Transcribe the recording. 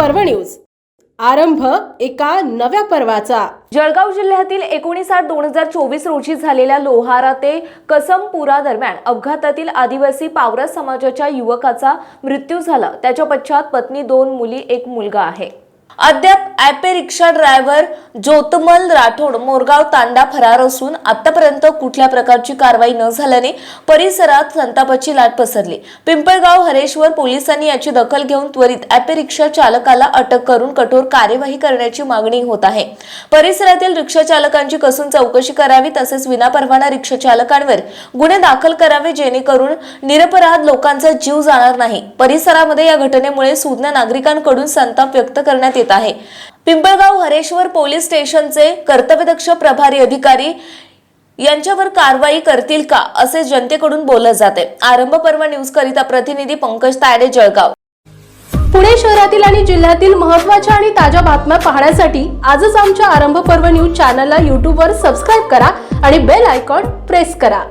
News. आरंभ एका नव्या पर्वाचा. जळगाव जिल्ह्यातील एकोणीस आठ दोन हजार चोवीस रोजी झालेल्या लोहारा ते कसमपुरा दरम्यान अपघातातील आदिवासी पावरा समाजाच्या युवकाचा मृत्यू झाला. त्याच्या पश्चात पत्नी दोन मुली एक मुलगा आहे. अद्याप Ape rickshaw driver Jyotmal Rathod Morgaon Tanda फरार असून आतापर्यंत कुठल्या प्रकारची कारवाई न झाल्याने परिसरात संतापाची लाट पसरली. पिंपळगाव हरेश्वर पोलिसांनी याची दखल घेऊन त्वरित ॲपे रिक्षा चालकाला अटक करून कठोर कार्यवाही करण्याची मागणी होत आहे. परिसरातील रिक्षा चालकांची कसून चौकशी करावी तसेच विनापरवाना रिक्षा चालकांवर गुन्हे दाखल करावे जेणेकरून निरपराध लोकांचा जीव जाणार नाही. परिसरामध्ये या घटनेमुळे सुज्ञ नागरिकांकडून संताप व्यक्त करण्यात येत आहे. पिंपळगाव हरेश्वर पोलीस स्टेशनचे कर्तव्यदक्ष प्रभारी अधिकारी यांच्यावर कारवाई करतील का असे जनतेकडून बोललं जाते आरंभ पर्व न्यूज करिता प्रतिनिधी पंकज तायडे जळगाव. पुणे शहरातील आणि जिल्ह्यातील महत्त्वाच्या आणि ताज्या बातम्या पाहण्यासाठी आजच आमच्या आरंभ पर्व न्यूज चॅनलला यूट्यूबवर सबस्क्राईब करा आणि बेल आयकॉन प्रेस करा.